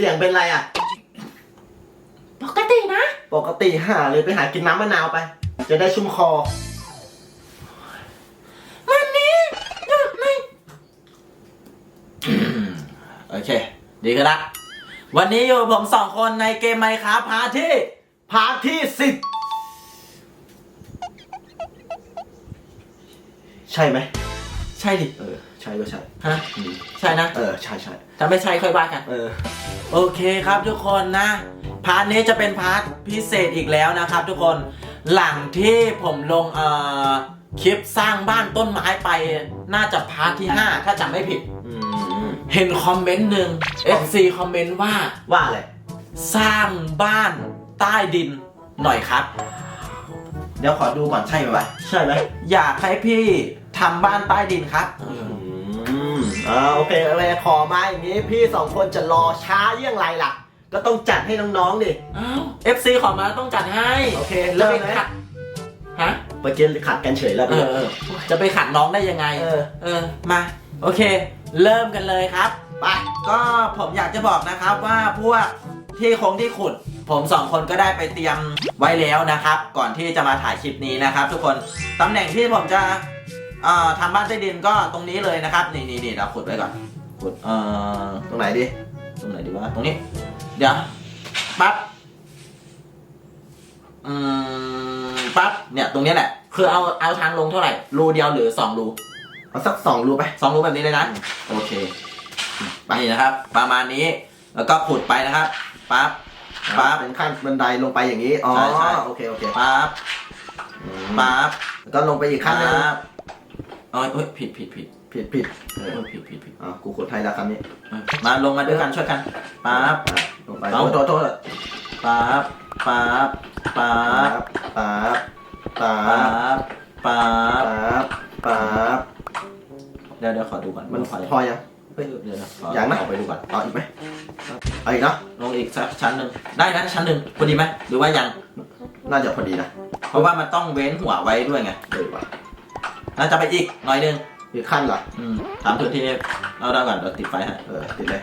เสียงเป็นไรอะ ปกตินะ ปกติหาเลยไปหากินน้ำมะนาวไป จะได้ชุ่มคอวันนี้หยุดไม่โอเค ดีขึ้นละวันนี้อยู่ผมสองคนในเกมไมค์ครับพาที่ พาร์ทที่สิบใช่ไหม ใช่ดิ เออ ใช่ก็ใช่ ฮะอืมใช่นะ เออ ใช่ใช่ถ้าไม่ใช่ค่อยว่ากัน เออ โอเคครับทุกคนนะพาร์ทนี้จะเป็นพาร์ทพิเศษอีกแล้วนะครับ ทุกคนหลังที่ผมลงเอ่อคลิปสร้างบ้านต้นไม้ไปน่าจะพาร์ทที่ 5 ถ้าจำไม่ผิด อืมเห็นคอมเมนต์หนึ่ง FC คอมเมนต์ว่าว่าอะไรสร้างบ้านใต้ดินหน่อยครับ เดี๋ยวขอดูก่อนใช่ไหมวะใช่ไหมอยากให้พี่ทำบ้านใต้ดินครับ อืม อ่าโอเคโอเคขอมาอย่างนี้พี่สองคนจะรอช้าเยี่ยงไรล่ะ ก็ต้องจัดให้น้องๆดิอ้าว FC ขอมาต้องจัดให้โอเคเริ่มจะนะไปขัดฮะ เมื่อกี้ขัดกันเฉยแล้วเออเออจะไปขัดน้องได้ยังไง เออ เออ มา โอเค เริ่มกันเลยครับ ไป ก็ผมอยากจะบอกนะครับว่าพวกที่คงที่ขุด ผมสองคนก็ได้ไปเตรียมไว้แล้วนะครับ ก่อนที่จะมาถ่ายคลิปนี้นะครับ ทุกคน ตำแหน่งที่ผมจะ เอ่อทำบ้านใต้ดินก็ตรงนี้เลยนะครับ นี่นี่นี่เราขุดไว้ก่อนขุดเอ่อตรงไหนดิตรงไหนดีวะตรงนี้ เดี๋ยวปั๊บอืมปั๊บเนี่ยตรงนี้แหละคือเอาเอาทางลงเท่าไหร่รูเดียวหรือสองรูเอาสักสองรูไปสองรูแบบนี้เลยนะโอเคไปนะครับ ประมาณนี้แล้วก็ขุดไปนะครับปั๊บปั๊บเป็นขั้นบันไดลงไปอย่างนี้อ๋อใช่ใช่โอเคโอเคปั๊บอืมปั๊บแล้วก็ลงไปอีกขั้นหนึงปั๊บ เอ้ยเอ้ยผิดผิดผิดผิดผิดเอเอ้อยผิดผิดผิดอะกูกดไทยแล้วคำนี้เออมาลงมาด้วยกันช่วยกันปั๊บ อะลงไปเอาโทษโทษโทษปั๊บปั๊บปั๊บปั๊บปั๊บปั๊บปั๊บปั๊บปั๊บเดี๋ยวเดี๋ยวขอดูก่อนมันขอพอยังเฮ้ยเดี๋ยวนะขอยังนะขอไปดูก่อนเอาอีกไหมเอาอีกเนาะลงอีกสักชั้นหนึ่งได้นะชั้นหนึ่งพอดีไหมหรือว่ายัง น่าจะพอดีนะเพราะว่ามันต้องเว้นหัวไว้ด้วยไง เออว่ะ น่าจะไปอีกหน่อยหนึงอีกขั้นเหรออืมถามถึงที่นี่เอาได้ก่อนเดี๋ยวติดไฟให้เออติดเลย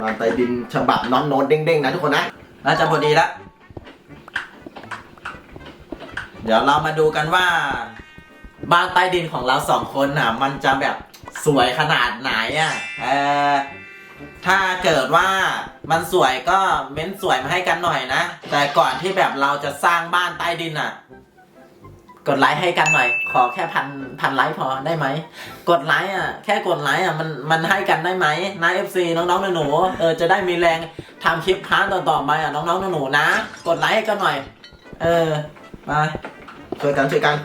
บานไตดินฉบับน้อนโน้ตเด้งๆนะทุกคนนะน่าจะพอดีละเดี๋ยวเรามาดูกันว่า บ้านใต้ดินของเราสองคนน่ะ มันจะแบบสวยขนาดไหนอะเออถ้าเกิดว่ามันสวยก็เม้นสวยมาให้กันหน่อยนะ แต่ก่อนที่แบบเราจะสร้างบ้านใต้ดินอะ กดไลค์ให้กันหน่อย ขอแค่พันพันไลค์พอได้ไหม กดไลค์อะ แค่กดไลค์อะมันมันให้กันได้ไหมนะเอฟซีน้องๆหนูๆเออจะได้มีแรงทำคลิปพาร์ทต่อๆไปอะน้องๆหนูๆนะ กดไลค์ให้กันหน่อย เออมาช่วยกันช่วยกัน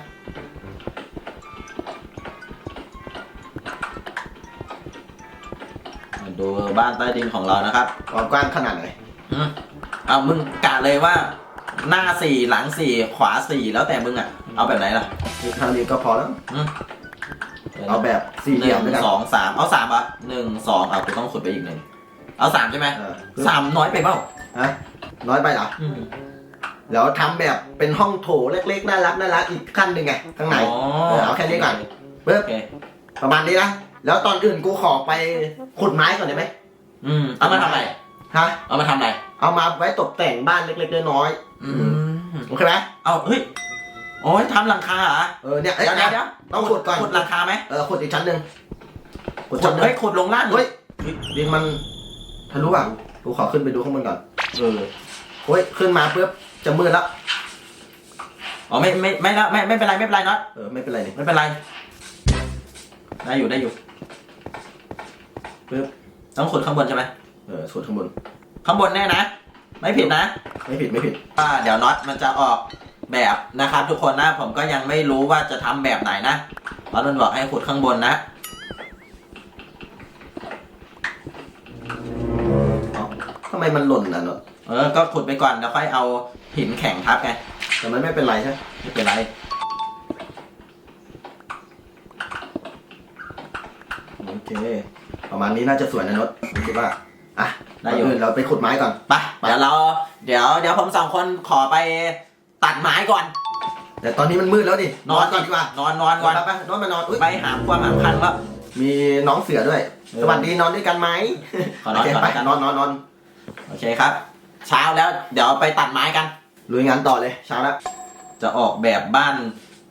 มาดูบ้านใต้ดินของเรานะครับความกว้างขนาดไหนอืมเอามึงกะเลยว่า หน้าสี่หลังสี่ขวาสี่แล้วแต่มึงอะ เอาแบบไหนล่ะอีกทางนี้ก็พอแล้ว อืมเอาแบบสี่หเหลี่ยมนึ่ด้วยกันงสองสามเอาสามอะหนึ่งสองเอากูต้องขุดไปอีกหนึ่งเอาสามใช่ไหมเออสามน้อยไปเปล่าฮะน้อยไปเหรออืมแล้วทำแบบเป็นห้องโถเล็กๆน่ารักน่ารักอีกขั้นหนึ่งไงข้างใน อ๋อเออเอาแค่นี้ก่อน ปึ๊โอบเคประมาณนี้นะแล้วตอนอื่นกูขอไปขุดไม้ก่อนได้ไหมอืมเอามาทำอะไร ฮะ เอามาทำอะไร เอามาไว้ตกแต่งบ้านเล็กๆน้อยอืม ๆโอเคไหมเอาเฮ้ย โอ้ยทำหลังคาเหรอ เออเนี่ยเดี๋ยวเดี๋ยวเดี๋ยวต้องขุดก่อนขุดหลังคาไหมเออขุดอีกชั้นหนึ่งขุขุดดชั้นหนึ่เฮ้ยงขุดลงล่างเฮ้ยดินมันทะลุอะกูขอขึ้นไปดูข้างบนก่อนเออเฮ้ยขึ้นมาปุ๊บจะมืดแล้วอ๋อไม่ไม่ไม่แล้วไม่ไม่เป็นไรไม่เป็นไรน็อตเออไม่เป็นไรนี่ไม่เป็นไร ได้อยู่ได้อยู่ปึ๊บต้องขุดข้างบนใช่ไหม เออขุดข้างบน ข้างบนแน่นะ ไม่ผิดนะไม่ผิดไม่ผิด อ่าเดี๋ยวน็อตมันจะออกแบบนะครับทุกคนนะ ผมก็ยังไม่รู้ว่าจะทำแบบไหนนะน็อตมันบอกให้ขุดข้างบนนะเอ้าทำไมมันหล่นอะเนอะเออ ก็ขุดไปก่อนแล้วค่อยเอาหินแข็งทับไง แต่มันไม่เป็นไรใช่ไหมไม่เป็นไรโอเค ประมาณนี้น่าจะสวยนะนดผมคิดว่าอะ ได้อยู่ก่นนเราไปขุดไม้ก่อนไปเดี๋ยวเรา เดี๋ยวเดี๋ยวผมสองคนขอไปตัดไม้ก่อน แต่ตอนนี้มันมืดแล้วดินอนก่อนดีกว่านอนนอนก่อนไปไปนอนมานอนอุ้ยไปหาความสำคัญแล้ว มีน้องเสือด้วย เออสวัสดีนอนด้วยกันไหมขอนอนโเคก่อนไปแล้วกัน นอนนอนนอนโอเคครับ เช้าแล้วเดี๋ยวไปตัดไม้กัน ลุยงานต่อเลยเช้าแล้วจะออกแบบบ้าน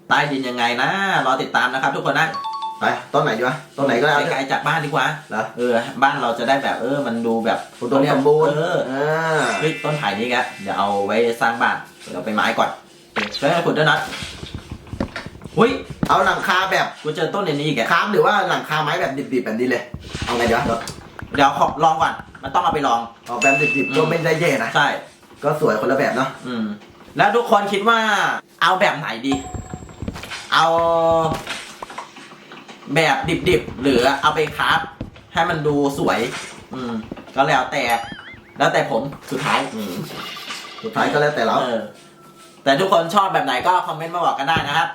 ใต้ดินยังไงนะรอติดตามนะครับทุกคนนะ ไปต้นไหนดีวะต้นไหนก็ได้ไกลๆจากบ้านดีกว่าเหรอเออ บ้านเราจะได้แบบเออ มันดูแบบอุดมสมบูรณ์เอออ่าเฮ้ยต้นไผ่นี้แกเดี๋ยวเอาไว้สร้างบ้านเดี๋ยวไปไม้ก่อนช่วยกันขุดด้วยนะหุ้ยเอาหลังคาแบบกูเจอต้นในนี้อีกแกค้ามหรือว่าหลังคาไม้แบบดิบๆแบบนี้เลยเอาไงดีวะเดี๋ยวขอลองก่อนมันต้องเอาไปลองเอาแบบดิบๆก็ไม่ได้แย่นะใช่ก็สวยคนละแบบเนาะอืม แล้วทุกคนคิดว่าเอาแบบไหนดี เอา แบบดิบๆ หรือเอาไปคราฟให้มันดูสวย อืม ก็แล้วแต่ แล้วแต่ผมสุดท้ายอืมสุดท้ายก็แล้วแต่เราเออ แต่ทุกคนชอบแบบไหนก็คอมเมนต์มาบอกกันได้นะครับ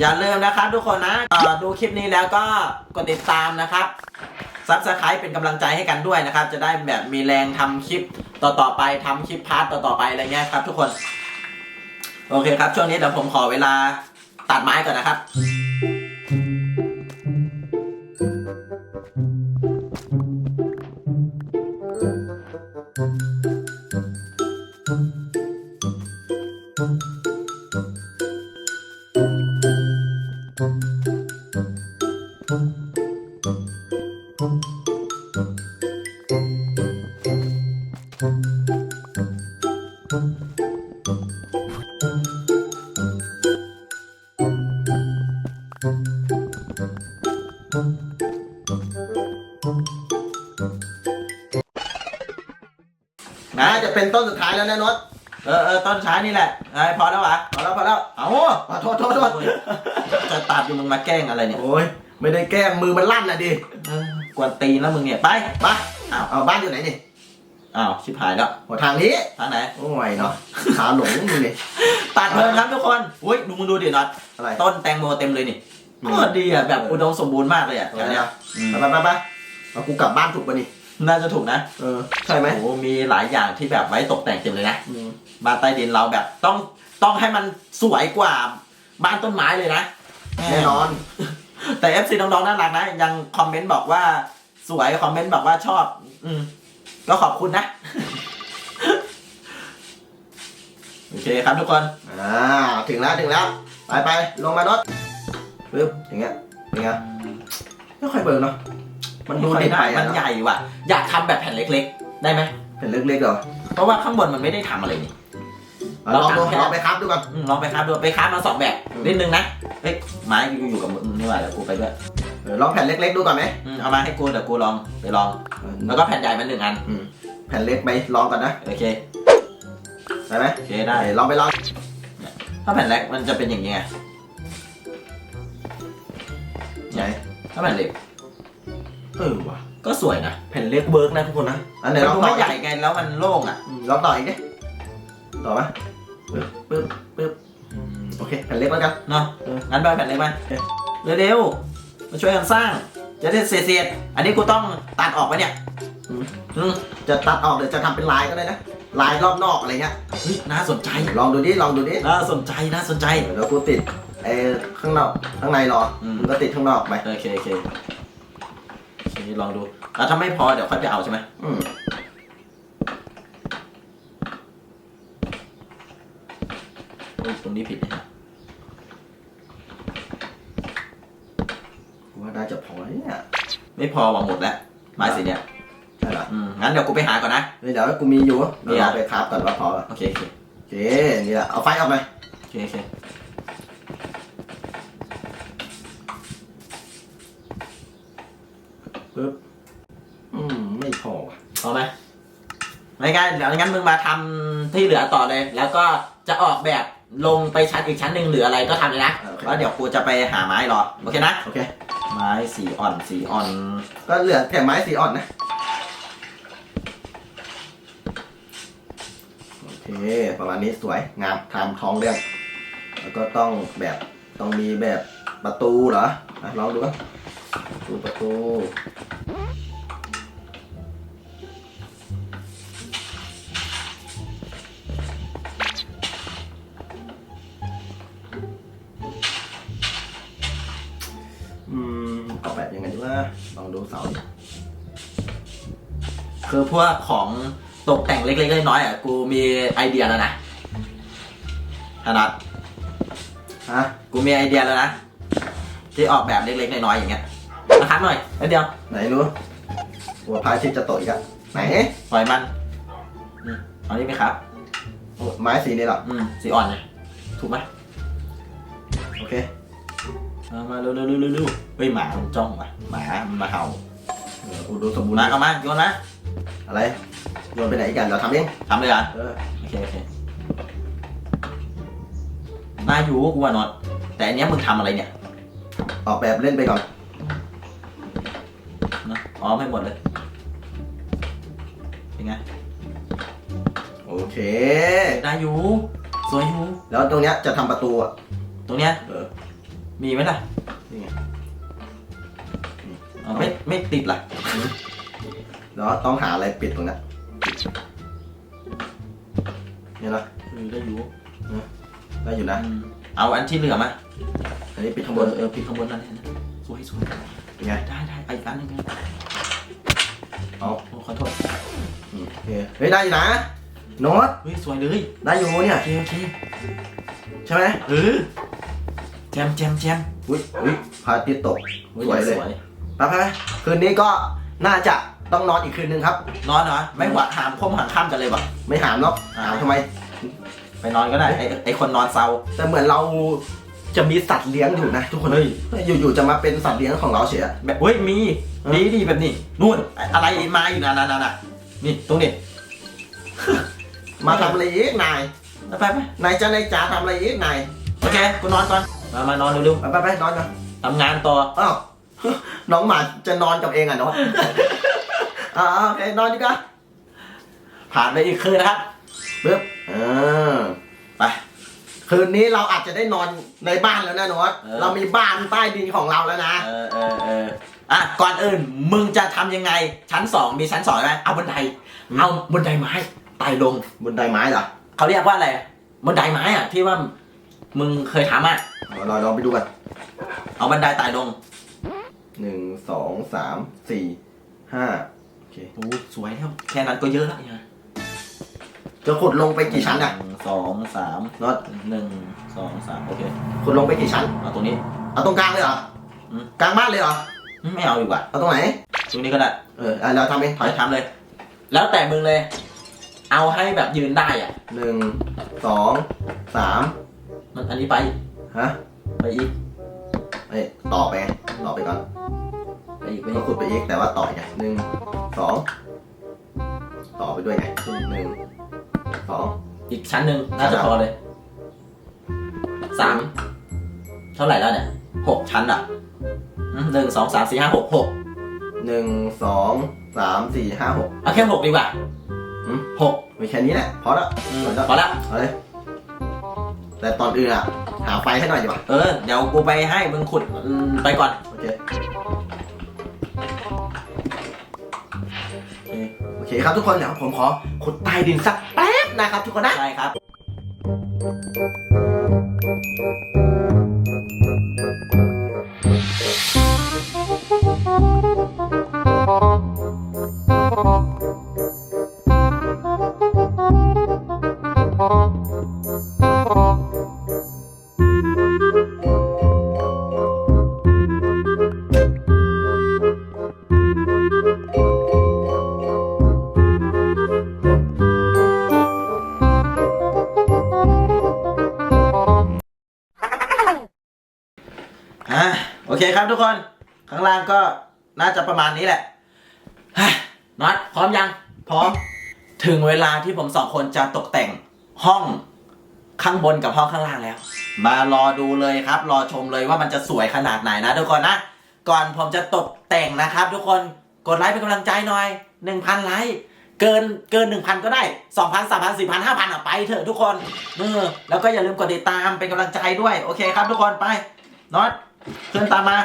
อย่าลืมนะครับทุกคนนะเอ่อดูคลิปนี้แล้วก็กดติดตามนะครับซับสไครป์เป็นกำลังใจให้กันด้วยนะครับ จะได้แบบมีแรงทำคลิปต่อๆไปทำคลิปพาร์ทต่อๆไปอะไรเงี้ยครับ ทุกคน โอเคครับ ช่วงนี้เดี๋ยวผมขอเวลาตัดไม้ก่อนนะครับ แล้วนะนดเออเออต้นช้านี่แหละเอ้ยพอแล้ววะพอแล้วพอแล้วเอาขอโทษโทษโทษจะตัดอยู่มึงมาแกล้งอะไรเนี่ยโอ้ยไม่ได้แกล้งมือมันลั่นนะดิเออกวนตีนแล้วมึงเนี่ยไปมาอ้าวเอาบ้านอยู่ไหนนี่อ้าวชิบหายแล้วหัวทางนี้ทางไหนโอ้ยเนาะขาหลงมึงนี่ตัดเพลินครับทุกคนอุ้ยดูมึงดูดิน็อตอะไรต้นแตงโมเต็มเลยนี่อืมโคตรดีอะแบบอุดมสมบูรณ์มากเลยอะแถวเนี้ยอืมไปไปไปไปเอากูกลับบ้านถูกปะนี่ น่าจะถูกนะเออใช่ไหมโอ้มีหลายอย่างที่แบบไว้ตกแต่งเต็มเลยนะอืมบ้านใต้ดินเราแบบต้องต้องให้มันสวยกว่าบ้านต้นไม้เลยนะ แน่นอน แต่ FC น้องๆน่ารักนะ ยังคอมเมนต์บอกว่าสวยคอมเมนต์บอกว่าชอบ อืม ก็ขอบคุณนะ โอเคครับทุกคน อ่า ถึงแล้วถึงแล้ว ไปไปลงมารถปึ๊บอย่างเงี้ยอย่างเงี้ยไม่ค่อยเบิร์เนาะ มันดูดิบไปมัอะนเนาะใหญ่ว่ะ อยากทำแบบแผ่นเล็กๆ ได้ไหมเป็นเล็กๆเหรอเพราะว่าข้างบนมันไม่ได้ทำอะไรนี่ เอาลองดูเราทำแค่ลองไปครับดูก่อนอืมลองไปครับดูไปครับมาสองแบบอืมนิดนึงนะเฮ้ยไม้อยู่อยู่กับมึงนี่หว่าเดี๋ยวกูไปด้วยเออลองแผ่นเล็กๆดูก่อนไหมอืมเอามาให้กูเดี๋ยวกูลองไปลอง แล้วก็แผ่นใหญ่มาหนึ่งอันอืมแผ่นเล็กไปลองก่อนนะโอเคได้ไหมโอเคได้เออลองไปลองถ้าแผ่นเล็กมันจะเป็นอย่างนี้ไง ไหนถ้าแผ่นเล็ก เออว่ะ ก็สวยนะแผ่นเล็กเวิร์กนะทุกคนนะอันไหนแต่ลองดูต่อไม่ใหญ่ไงแล้วมันโล่งอะอืมลองต่ออีกดิต่อไหมปึ๊บปึ๊บปึ๊บอืมโอเคแผ่นเล็กแล้วกันเนาะเอองั้นไปเอาแผ่นเล็กมาเอ๊ะเร็วๆมาช่วยกันสร้าง จะได้เสร็จๆอันนี้กูต้องตัดออกไปเนี่ยอืมอืมจะตัดออกหรือจะทำเป็นลายก็ได้นะลายรอบนอกอะไรเงี้ยเฮ้ยน่าสนใจลองดูดิลองดูดิน่าสนใจน่าสนใจเดี๋ยวกูติดไอ้ข้างนอกข้างในรออมมึงก็ติดข้างนอกไปโอเคโอเค โอเคลองดูแล้วถ้าไม่พอเดี๋ยวค่อยไปเอาใช่ไหมอืมอุ๊ยตรงนี้ผิดนะกูว่าน่าจะพอเนี่ยไม่พอว่ะหมดแล้วไม้สีเนี้ยใช่เหรออืมงั้นเดี๋ยวกูไปหาก่อนนะเฮ้ยเดี๋ยวกูมีอยู่มีเดี๋ยวอะเราไปคราฟก่อนว่าพอป่ะโอเคโอเคโอเคนี่แหละเอาไฟออกไปโอเคโอเค ปึ๊บอืมไม่พอว่ะพอไหมไม่งั้นเดี๋ยวงั้นมึงมาทำที่เหลือต่อเลย แล้วก็จะออกแบบลงไปชั้นอีกชั้นหนึ่งเหลืออะไรก็ทำเลยนะโอเคแล้วเดี๋ยวกูจะไปหาไม้รอโอเคนะ โอเค ไม้สีอ่อนสีอ่อน ก็เหลือแค่ไม้สีอ่อนนะ โอเค ประมาณนี้สวยงามทำท้องเรื่อง แล้วก็ต้องแบบต้องมีแบบประตูเหรออะลองดูก่อนประ ตูประตูอืมออกแบบยังไงดีว่าลองดูเสาดิคือพวกของตกแต่งเล็กๆน้อยๆอะ กูมีไอเดียแล้วนะธนัทฮะ กูมีไอเดียแล้วนะ ที่ออกแบบเล็กๆน้อยๆอย่างเงี้ย นะครับหน่อยนิดเดียว ไหนรู้หัวพายที่จะตกอีกอะไหนปล่อยมันนี่เอานี่ไหมครับไม้สีนี้เหรออืมสีอ่อนเนี่ยถูกไหมโอเคเอามาเร็วๆเร็วๆๆเฮ้ยหมามันจ้องว่ะหมามันมาเห่าเอออุดมสมบูรณ์มาเอามาโยนนะอะไรโยนไปไหนอีกันเราทำเองทำเลยเหรอเออโอเคโอเคน่าอยู่กูว่าน็อตแต่อันเนี้ยมึงทำอะไรเนี่ย ออกแบบเล่นไปก่อนนะ อ๋อไม่หมดเลยเป็นไงโอเค ได้อยู่สวยอยู่แล้วตรงเนี้ยจะทำประตูอะ ตรงเนี้ยเออ มีไหมล่ะนี่ไงอ๋อไม่ไม่ติดล่ะแล้วต้องหาอะไรปิดตรงเนี้ยเนี่ยนะเออได้อยู่ได้อยู่นะ อืมเอาอันที่เหลือมาอันนี้ปิดข้างเอบนอเออปิดข้างบนนั่นเองนะสวยสวยเป็นไง ได้ได้ไอ้อันหนึงเลย เอาโอ้ขอโทษอืมโอเคเฮ้ยได้อยู่นะโน้ตเฮ้ยสวยเลยได้อยู่เนี่ยโอเคโอเคใช่ไหมเออแจมแจมแจมอุ้ยอุ้ยพระอาทิตย์ตกฮ้สวยเลยสวยไปไปไปคืนนี้ก็น่าจะต้องนอนอีกคืนนึงครับ นอนเหรอไม่หวะหามคมหางข้ามกันเลยปะไม่หามเนาะอ่าหามทำไม ไปนอนก็ได้ไอ้ไอ้คนนอนเซาแต่เหมือนเราจะมีสัตว์เลี้ยงอยู่นะ ทุกคนเฮ้ยอยู่ๆจะมาเป็นสัตว์เลี้ยงของเราเฉยอะแบบเฮ้ยมีเออ ดีดีแบบนี้นู่นอะไรมาอยู่นะนั่นน่ะนี่ตรงนี้ มาทำอะไรอีกนายไปไปไปนายจะนายจ๋าทำอะไรอีกนายโอเคกูนอนก่อนมามานอนเร็วไปไปไปนอนกันๆทำงานต่ออ้าวน้องหมาจะนอนกับเองอะเนาะอ่าโอเคนอนดีกว่าผ่านไปอีกคืนนะครับปึ๊บเออไปคืนนี้เราอาจจะได้นอนในบ้านแล้วนะโนอตเออเรามีบ้านใต้ดินของเราแล้วนะ เออเออเออ อะก่อนอื่นมึงจะทำยังไงชั้นสองมีชั้นสองไหมเอาบันไดอืมเอาบันไดไม้ไต่ลง บนไดไม้เหรอเขาเรียกว่าอะไรบันไดไม้อะที่ว่ามึงเคยทำอะเอาเราลองไปดูกันเอาบันไดไต่ลงหนึ่งสองสามสี่ห้าโอเคโอ้สวยแล้วแค่นั้นก็เยอะแล้วเนี่ยจะขุดลงไปกี่ชั้นอะหงสองสามโนอตหนึ่งสองสามโอเคขุดลงไปกี่ชั้นเอาตรงนี้ เอาตรงกลางเลยเหรออืม กลางบ้านเลยเหรออืม ไม่เอาดีกว่าเอาตรงไหนตรงนี้ก็ได้เอออะเราทำเองถถออยยทำเลย แล้วแต่มึงเลย เอาให้แบบยืนได้อะ หนึ่งสองสามมันอันนี้ไปฮะไปอีกเอ้ยต่อไปไงต่อไปก่อนไปอีกไปก็อีกขุดไปอีกแต่ว่าต่อไงหนึ่งสองต่อไปด้วยไงหนึ่งสองอีกชั้นหนึ่งน่าจะพอเลยสามเท่าไหร่แล้วเนี่ยหกชั้นอะอืม หนึ่งสองสามสี่ห้าหกหกหนึ่งสองสามสี่ห้าหกเอาแค่หกดีกว่าอืมหกมีแค่นี้แหละพอแล้วอืมพอละเอาเลย แต่ตอนอื่นอะ หาไฟให้หน่อยดีกว่าเออ เดี๋ยวกูไปให้มึงขุดอืมไปก่อน โอเค โอเคครับทุกคนเดี๋ยวผมขอขุดใต้ดินสักแป๊บนะครับทุกคนนะ ใช่ครับอ่ เคครับทุกคน ข้างล่างก็น่าจะประมาณนี้แหละฮะน็อตพร้อมยัง พร้อม ถึงเวลาที่ผมสองคนจะตกแต่งห้องข้างบนกับห้องข้างล่างแล้ว มารอดูเลยครับ รอชมเลยว่ามันจะสวยขนาดไหนนะ ทุกคนนะ ก่อนผมจะตกแต่งนะครับ ทุกคน กดไลค์เป็นกำลังใจหน่อย 1,000 ไลค์ เกินเกิน 1,000 ก็ได้ 2,000 3,000 4,000 5,000อะไปเถอะทุกคนเออแล้วก็อย่าลืมกดติดตามเป็นกำลังใจด้วย โอเคครับทุกคนไปน็อต ขึ้นตามมา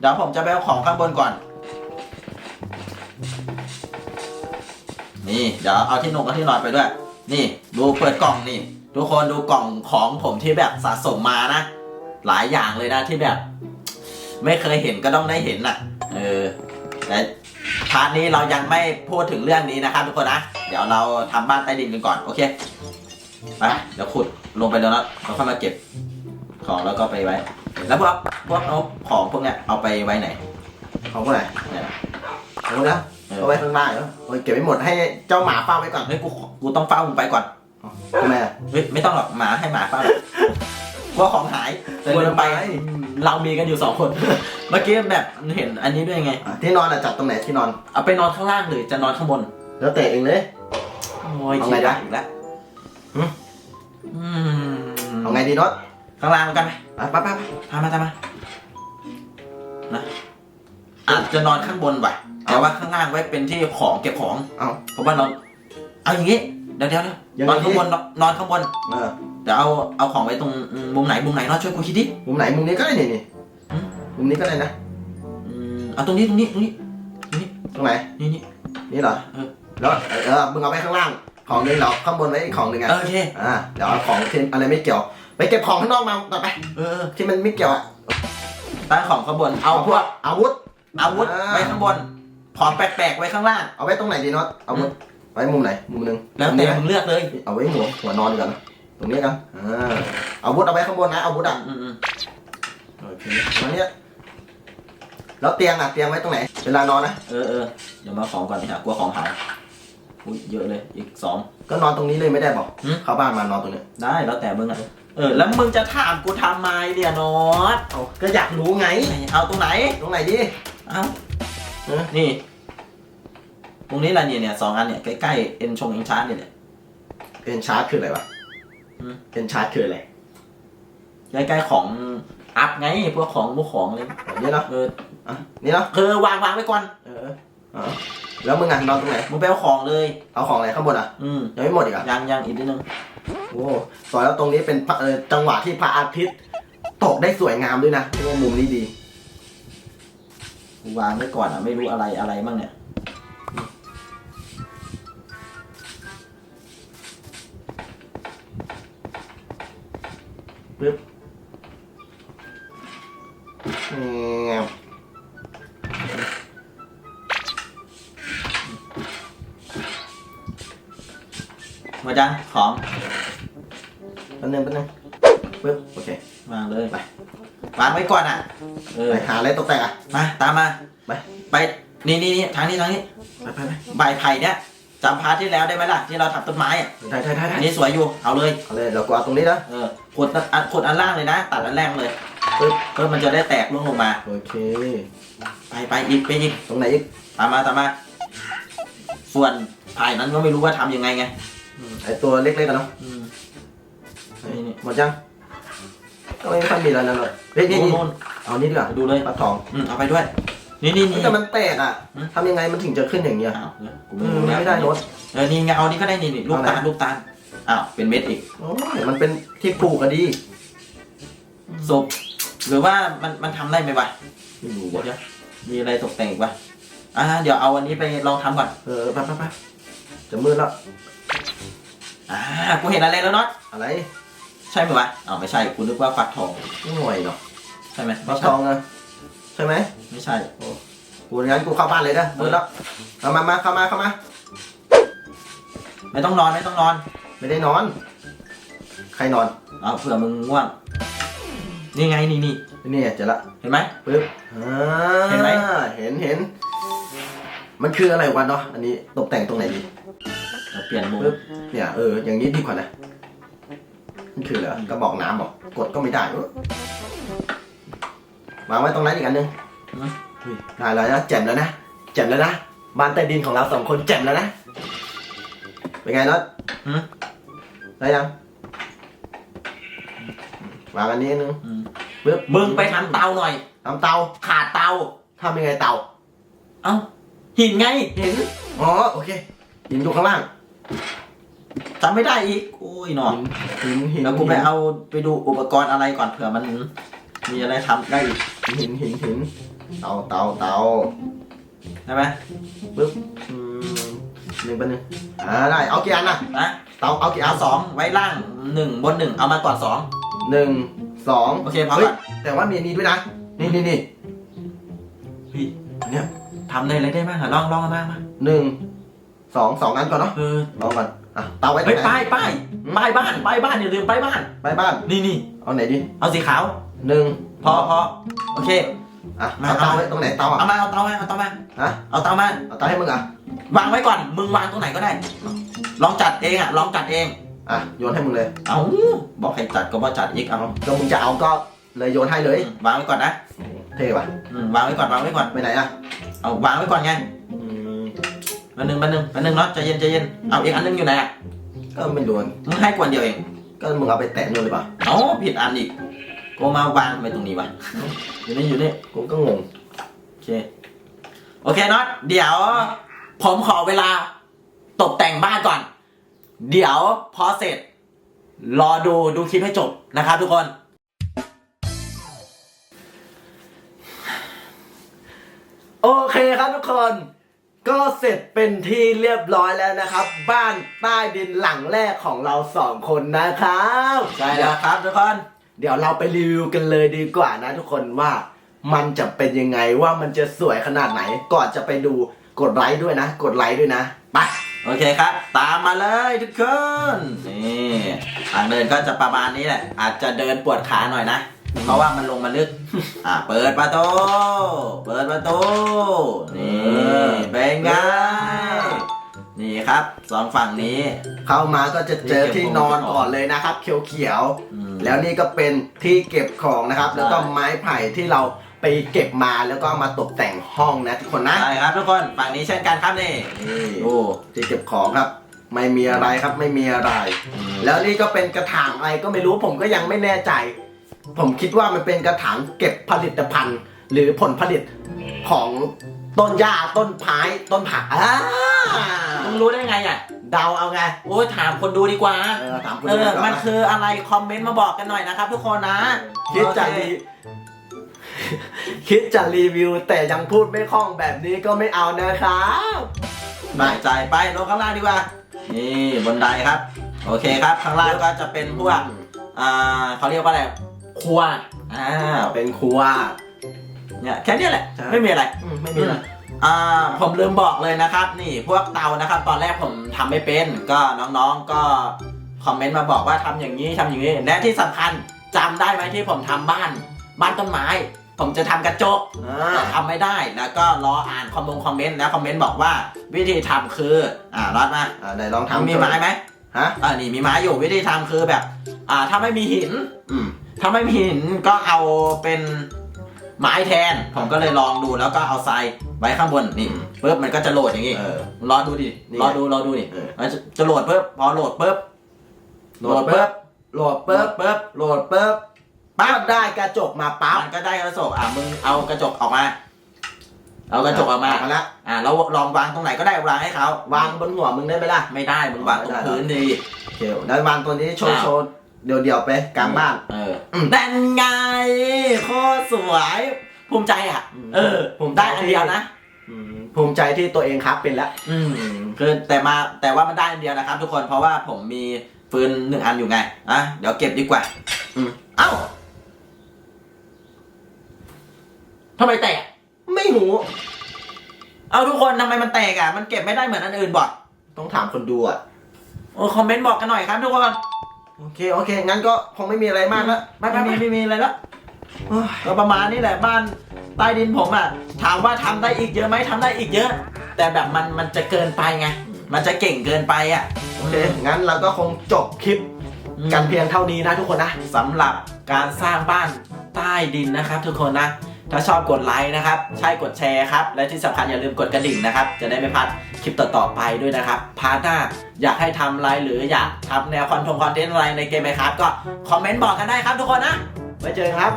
เดี๋ยวผมจะไปเอาของข้างบนก่อน นี่ เดี๋ยวเอาที่นงกับที่นอนไปด้วย นี่ ดูเปิดกล่องนี่ ทุกคนดูกล่องของผมที่แบบสะสมมานะ หลายอย่างเลยนะที่แบบ ไม่เคยเห็นก็ต้องได้เห็นน่ะ เออ แต่พาร์ทนี้เรายังไม่พูดถึงเรื่องนี้นะครับทุกคนนะ เดี๋ยวเราทำบ้านใต้ดินกันก่อน โอเค ไป เดี๋ยวขุดลงไปแล้วนะเราค่อยมาเก็บของแล้วก็ไปไว้ แล้วพวกพวกเอาของพวกเนี้ยเอาไปไว้ไหนของคนไหนเนี่ยของคนนะเออเอาไว้ข้างล่างเหรอโอ้ยเก็บไว้หมดให้เจ้าหมาเฝ้าไว้ก่อนเฮ้ยกูกูต้องเฝ้ามึงไปก่อนทำไมอะเฮ้ยไม่ต้องหรอกหมาให้หมาเฝ้าหรอกกลัวของหายกลัวลงไป เรามีกันอยู่สองคน เมื่อกี้แบบเห็นอันนี้ด้วยไงอะที่นอนอะจัดตรงไหนที่นอน เอาไปนอนข้างล่างหรือจะนอนข้างบน แล้วแต่เองเลยโอ้ยเอาคิดไงได้นะอีกแล้วหึอืมเอาไงดีน็อต ข้างล่างกันไหมอะไปไปไปตามมาตามมานะอาจจะนอนข้างบนว่ะแต่ว่าข้างล่างไว้เป็นที่ของเก็บของ เอาเพราะว่าเรา เอาอย่างงี้เดี๋ยวเดี๋ยวเดี๋ยวยังไง นอนข้างบนนอนนอนข้างบนเออเดี๋ยวเอาเอาของไว้ตรงอืมมุมไหนมุมไหนเนาะช่วยกูคิดดิ มุมไหนมุมนี้ก็ได้นี่นี่อืม มุมนี้ก็ได้นะอืมเอาตรงนี้ตรงนี้ตรงนี้ตรงไหนนี่นี่นี่เหรอเออแล้วเออเออมึงเอาไว้ข้างล่าง ของหนึงเราข้างบนไว้อีกของหนึ่งไงเออโอเค อ่าเดี๋ยวเอาของที่อะไรไม่เกี่ยว ไปเก็บของข้างนอกมาต่อไป เออที่มันไม่เกี่ยวอะตั้งของข้างบน เอาพวกอาวุธ อาวุธอ่าไว้ข้างบน ของแปลกๆไว้ข้างล่าง เอาไว้ตรงไหนดีน็อตอาวุธไว้มุมไหนมุมหนึงแล้วมุมแต่นี้ไหมมึงเลือกเลยเอาไว้หัวหัวนอนกันนะตรงนี้กันอ่าอาวุธเอาไว้ข้างบนนะอาวุธอะอืมอืมโอเคมาเนี้ยแล้วเตียงอะเตียงไว้ตรงไหน เวลานอนนะ เออเออเดี๋ยวมาของก่อนนะกลัวของหาย อุ้ยเยอะเลยอีกสอง ก็นอนตรงนี้เลยไม่ได้บอกหืมเข้าบ้านมานอนตรงนี้ได้แล้วแต่มึงอะเออแล้วมึงจะถามกูทำไมเดียนอตเอาก็อยากรู้ไง เอาตรงไหน ตรงไหนดีเอาเออ นี่ ตรงนี้แหละเนี่ยเนี่ยสองอันเนี่ยใกล้ๆเอ็นชงเอ็นชาร์จเนี่ยแหละ เอ็นชาร์จคืออะไรวะหืมเอ็นชาร์จคืออะไรใกล้ๆของอัพไงพวกของพวกของเลยแบบนี้เนาะเอออะนี่เนาะเออวางวางไว้ก่อนเออเออ แล้วมึงอะนอนตรงไหนมึงไปเอาของเลย เอาของอะไรข้างบนอะอืมยังไม่หมดอีกอะยังยังอีกนิดนึงโอ้สวยแล้วตรงนี้เป็นพระเออจังหวะที่พระอาทิตย์ตกได้สวยงามด้วยนะที่ว่ามุมนี้ดี กูวางไว้ก่อนอะไม่รู้อะไรอะไรบ้างเนี่ยแงบ มดยังของแป๊บนึงแป๊บนึงปึ๊บโอเควางเลยไปวางไว้ก่อนอะเออไปหาอะไรตกแต่งอะมาตามมาไปไปนี่นี่นี่ทางนี้ทางนี้ไปไปไปใบไผ่เนี่ยจำพาร์ทที่แล้วได้ไหมล่ะที่เราทำต้นไม้อะได้ได้ได้ได้อันนี้สวยอยู่เอาเลยเอาเลยเราก็เอาตรงนี้นะเออขุดอันขุดอันล่างเลยนะ ตัดอันแรกเลยปึ๊บเพื่อมันจะได้แตกร่วงลงมาโอเค ไปไปอีกไปอีกตรงไหนอีกตามมาตามมา ส่วนไผ่นั้นก็ไม่รู้ว่าทำยังไงไง ไอตัวเล็กๆกันเนาะอืมนี่นี่หมดยังก็ไม่ค่อยมีอะไรแล้วเลยเฮ้ยนี่นี่นู่นเอานี่ดีกว่าๆดูเลยปลาทองอืมเอาไปด้วย นี่นี่เฮ้นี่ยแต่มันแตกอะอืมทำยังไงมันถึงจะขึ้นอย่างเงี้ยอ้าวเนี่ยกูเอไม่อรู้ไม่ได้โน้ตเออนี่ไงเอานี่ก็ได้นี่นี่ลูกเอาไหนตาลลูกตาลอ้าวเป็นเม็ดอีกโอ้ยมันเป็นที่ปลูกอะดีศพหรือว่ามันมันทำได้ไหมวะไม่รู้เดี๋ยวว่ะเดี๋ยวมีอะไรตกแต่งอีกวะอ่าเดี๋ยวเอาอันนี้ไปลองทำก่อน เออไปไปไปจะมืดแล้ว อ่ากูเห็นอะไรแล้วเนาะอะไรใช่ไหมวะอ้าวไม่ใช่กูนึกว่าฟักทองไม่ห่วยเนาะใช่ไหมปลาไม่ทใช่องอะใช่ไหมไม่ใช่กูงั้นกูเข้าบ้านเลยนะมืดแล้วเอามามาเข้ามาเข้ามา ไม่ต้องนอนไม่ต้องนอน ไม่ได้นอน ใครนอนเอาเผื่อมึงง่วงนี่ไงนี่นี่นี่เจอละเห็นไหมปึ๊บอ่าเห็นไหมเห็นเห็นมันคืออะไรวะเนาะอันนี้ตกแต่งตรงไหนดี เราเปลี่ยนมุมปึ๊บเนี่ยเอออย่างนี้ดีกว่านะมันคืออะไรวะกระบอกน้ำเหรอกดก็ไม่ได้เออวางไว้ตรงนั้นอีกอันหนึงเฮ้ยได้แล้วนะแจ่มแล้วนะแจ่มแล้วนะบ้านใต้ดินของเราสองคนแจ่มแล้วนะเป็นไงเนาะหืมได้ยังวางอันนี้นึงอืมปึ๊บมึงไปทำเตาหน่อย ทำเตาขาดเตา ทำยังไงเตา เอ้าหินไง เห็น อ๋อ โอเคหินอยู่ข้างล่าง จำไม่ได้อีกโอ้ยหนอหินหินแล้วกูไปเอาไปดูอุปกรณ์อะไรก่อนเผื่อมัน มีอะไรทำได้อีกหินหินหินเตาเตาเตาใช่ไหมปึ๊บอืมหนึ่งเป็นหนึ่งอ่าได้เอากี่อันนะนะเตาเอากี่อัเอานสองไว้ล่างหนึ่งบนหนึ่งเอามาก่อนสองหนึ่งสองโอเคพอเฮ้ยก่อนแต่ว่ามีอันนี้ด้วยนะ นี่นี่นี่เฮ้ยอันเนี้ยทำได้อะไรได้บ้างอะลองลองเอามามาหนึ่ง สองสองอันก่อนเนาะเออลองก่อนอะเตาไว้ตรเฮ้ยงไหนป้ายป้ายป้ายบ้านป้ายบ้านอย่าลืมป้ายบ้าน ไปบ้านนี่นี่เอาไหนดีเอาสีขาว หนึ่งพอพอโอเค อะมา เอาเตาไว้ตรงไหนเตาอะเอามาเอาเตามาเอาเตามาฮะเอาเตามาเอาเตาให้มึงอะวางไว้ก่อน มึงวางตรงไหนก็ได้ ลองจัดเองอะลองจัดเอง อะโยนให้มึงเลย เอาบอกให้จัดก็บอกจัดอีกเอาก็มึงจะเอาก็เลยโยนให้เลย วางไว้ก่อนนะเท่ป่ะอืมวางไว้ก่อนวางไว้ก่อน ไปไหนอะเอาวางไว้ก่อนไงอืม อันหนึ่งอันหนึ่งอันหนึ่งเนาะใจเย็นใจเย็นเอาอีกอันหนึงอยู่ไหนอะก็ไม่โดนมึงให้กวนเดียวเองก็มึงเอาไปแตะนู่นเลยป่ะเอาผิดอันอีกกูมาวางไว้ตรงนี้วะอยู่นี่อยู่นี่กูก็งงโอเคโอเคน็อตเดี๋ยว ผมขอเวลา ตกแต่งบ้านก่อน เดี๋ยวพอเสร็จ รอดูดูคลิปให้จบนะครับทุกคน โอเคครับทุกคน ก็เสร็จเป็นที่เรียบร้อยแล้วนะครับ บ้านใต้ดินหลังแรกของเราสองคนนะครับใช่แล้วครับทุกคนเดี๋ยวเราไปรีวิวกันเลยดีกว่านะทุกคนว่ามันจะเป็นยังไงว่ามันจะสวยขนาดไหน ก่อนจะไปดูกดไลค์ด้วยนะ กดไลค์ด้วยนะไปโอเคครับ ตามมาเลยทุกคนนี่ทางเดินก็จะประมาณนี้แหละอาจจะเดินปวดขาหน่อยนะ เพราะว่ามันลงมาลึก อ่าเปิดประตูเปิดประตูนี่เป็นไงนี่ครับสองฝั่งนี้ เข้ามาก็จะเจอที่นอนก่อนเลยนะครับ เขียวอืมๆแล้วนี่ก็เป็นที่เก็บของนะครับ แล้วก็ไม้ไผ่ที่เราไปเก็บมาแล้วก็เอามาตกแต่งห้องนะทุกคนนะใช่ครับทุกคนฝั่งนี้เช่นกันครับนี่นี่โอ้ที่เก็บของครับ ไม่มีอะไรครับไม่มีอะไร แล้วนี่ก็เป็นกระถางอะไรก็ไม่รู้ผมก็ยังไม่แน่ใจ ผมคิดว่ามันเป็นกระถางเก็บผลิตภัณฑ์ หรือผลผลิตของต้นหญ้าต้นไม้ต้นผักอ่ามึงรู้ได้ไงอะ เดาเอาไง โอ้ยถามคนดูดีกว่า เออถามคุณเอดูอ ก่มันคืออะไรคอมเมนต์มาบอกกันหน่อยนะครับทุกคนนะคิดจะโอเครีคิดจะรีวิวแต่ยังพูดไม่คล่องแบบนี้ก็ไม่เอานะครับหมายใจไปลงข้างล่างดีกว่า นี่บนไดครับ โอเคครับ ข้างล่างก็จะเป็นพวก อ่าเขาเรียกว่าอะไร ครัวอ่าเป็นครัวเนี่ยแค่เนี้ยแหละ ใช่ ไม่มีอะไร อืมไม่มีอะไร อ่าผมลืมบอกเลยนะครับ นี่พวกเตานะครับ ตอนแรกผมทำไม่เป็น ก็น้องๆก็คอมเมนต์มาบอกว่าทำอย่างนี้ทำอย่างนี้ และที่สำคัญจำได้ไหมที่ผมทำบ้าน บ้านต้นไม้ ผมจะทำกระจกอ่าแต่ทำไม่ได้แล้วก็รออ่านคอมมงคอมเมนต์แล้วคอมเมนต์บอกว่าวิธีทำคืออ่ารอดมาอ่าไหนลองทำมีไม้ไหมฮะอ่านี่มีไม้อยู่วิธีทำคือแบบ อ่าถ้าไม่มีหิน อืม ถ้าไม่มีหินก็เอาเป็นไม้แทน ผมก็เลยลองดูแล้วก็เอาทรายไว้ข้างบนนี่ปุ๊บมันก็จะโหลดอย่างงี้เออรอดูดินี่รอดูรอดูดิเออ มันจะจะโหลดปุ๊บพอโหลดปุ๊บโหลดปุ๊บโหลดปุ๊ปุ๊บบปุ๊บโหลดปุ๊บปั๊บได้กระจกมาปั๊บมันก็ได้กระจกอะมึงเอากระจกออกมาเอากระจกออกมาแล้วอ่าแล้วลองวางตรงไหนก็ได้วางให้เขาวางบนหัวมึงได้ไหมล่ะไม่ได้มึงวางตรงพื้นดีโอเคได้วางตัวนี้โชว์อ้าวโชว์ เดี๋ยวเดี๋ยวๆไปกลางบ้าน เอออืมนั่นไงโคตรสวยภูมิใจอะอืมเออ ภูมิใจ ได้อันเดียวนะ อืมภูมิใจที่ตัวเองครับเป็นแล้ว อืมคือแต่มาแต่ว่ามันได้อันเดียวนะครับ ทุกคนเพราะว่าผมมีฟืนหนึ่งอันอยู่ไงอะเดี๋ยวเก็บดีกว่า อืมเอ้าทำไมแตก ไม่หูเอาทุกคนทำไมมันแตกอะ มันเก็บไม่ได้เหมือนอันอื่นบอกต้องถามคนดูอะ โอ้คอมเมนต์บอกกันหน่อยครับทุกคน โอเคโอเค งั้นก็คงไม่มีอะไรมากแล้วไม่ไม่มีไม่มีอะไรแล้วโอ้ยก็ประมาณนี้แหละบ้านใต้ดินผมอะถามว่าทำได้อีกเยอะไหมทำได้อีกเยอะ แต่แบบมันมันจะเกินไปไงมันจะเก่งเกินไปอะโอเค งั้นเราก็คงจบคลิป กันเพียงเท่านี้นะทุกคนนะสำหรับการสร้างบ้านใต้ดินนะครับทุกคนนะ ถ้าชอบกดไลค์นะครับ ใช่กดแชร์ครับ และที่สำคัญอย่าลืมกดกระดิ่งนะครับ จะได้ไม่พลาดคลิปต่อๆไปด้วยนะครับ พาร์ทหน้าอยากให้ทำอะไรหรืออยากทำแนวคอนทงคอนเทนต์อะไรในเกมไหมครับ ก็คอมเมนต์บอกกันได้ครับทุกคนนะไว้เจอกันครับ